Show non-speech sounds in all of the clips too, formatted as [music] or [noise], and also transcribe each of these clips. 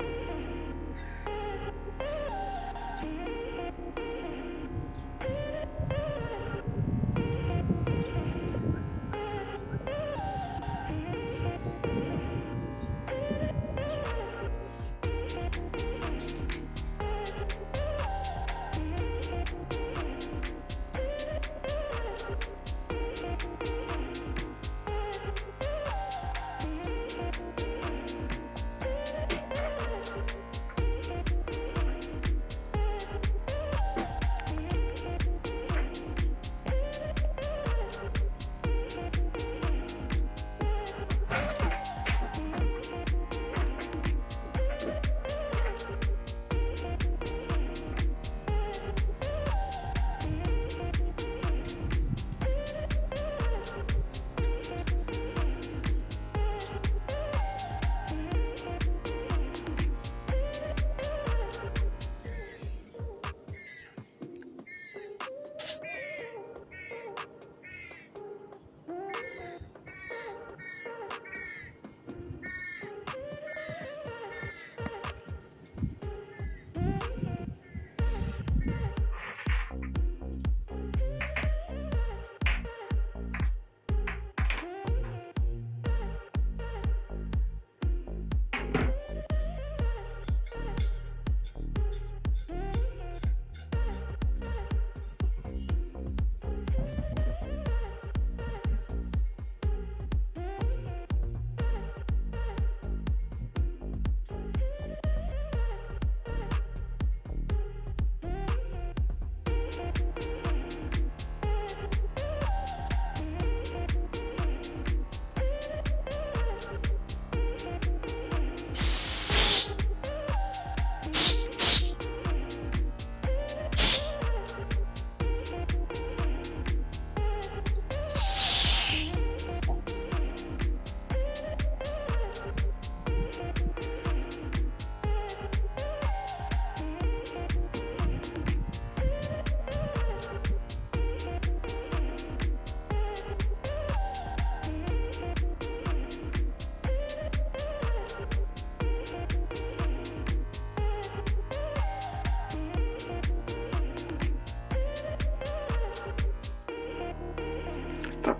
Yeah.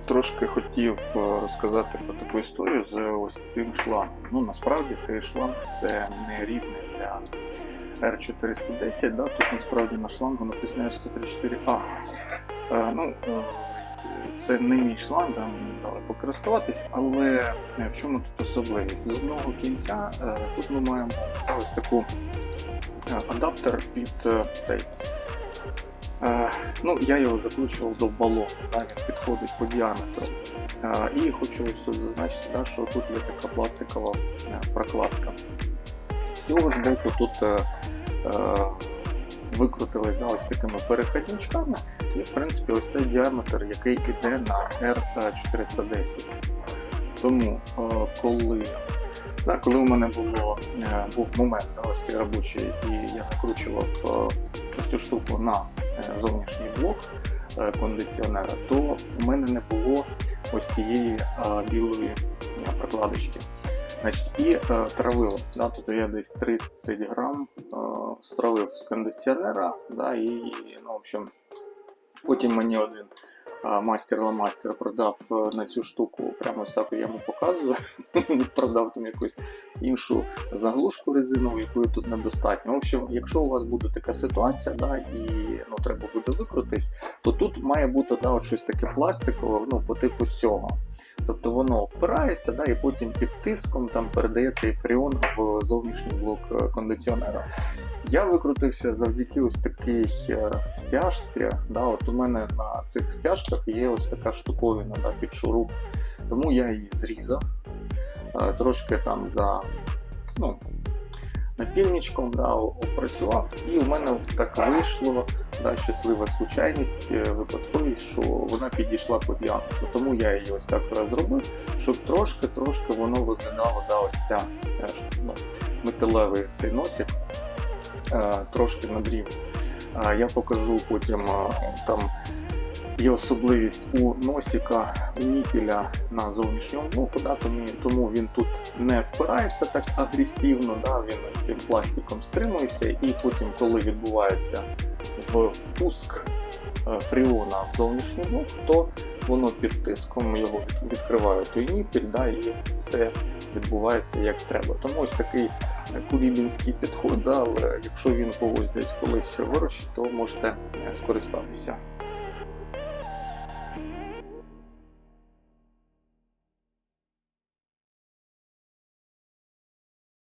Трошки хотів е, розказати про таку історію з ось цим шлангом. Ну, насправді цей шланг це не рідний для R410, да? тут насправді на шлангу написано R134A. Е, ну, е, це не мій шланг, да, дали покористуватись, але в чому тут особливість? З одного кінця тут ми маємо ось таку адаптер під цей. Е, Ну, я його закручував до балону, да, він підходить по діаметру. Е, І хочу ось тут зазначити, да, що тут є така пластикова е, прокладка. З цього ж боку тут викрутились да, ось такими переходничками, і в принципі ось цей діаметр, який йде на R410. Тому коли, да, коли у мене було, був момент да, ось цей робочий, і я накручував цю штуку на зовнішній блок е, кондиціонера, то у мене не було ось цієї е, білої е, прокладочки. Значить, і е, травило. Да, тобто я десь 30 грам е, стравив з кондиціонера, да, і ну, в общем, потім мені один е, мастер-ламастер продав е, на цю штуку, прямо ось так я йому показую. [laughs] продав там якусь іншу заглушку резинову, якої тут недостатньо. В общем, якщо у вас буде така ситуація, да, і ну, треба буде викрутись, то тут має бути да, от щось таке пластикове, ну, по типу цього. Тобто воно впирається, да, і потім під тиском там передає цей фріон в зовнішній блок е, кондиціонера. Я викрутився завдяки ось такій е, стяжці. Да, от у мене на цих стяжках є ось така штуковина да, під шуруп. Тому я її зрізав е, трошки там за ну, напільничком да, опрацював, і у мене так вийшло да, щаслива случайність, е, випадковість, що вона підійшла по діаметру. Тому я її ось так зробив, щоб трошки-трошки воно виглядало, да, ось ця е, ну, металевий цей носик е, трошки над рівнем. Е, Я покажу потім там є особливість у носіка у ніпіля на зовнішньому блоку, да, тому, він тут не впирається так агресивно, да, він з цим пластиком стримується, і потім, коли відбувається впуск е, фріона в зовнішній блок, то воно під тиском його відкриває той ніпіль, да, і все відбувається як треба. Тому ось такий е, кулібінський підход, да, але якщо він когось десь колись виручить, то можете е, скористатися.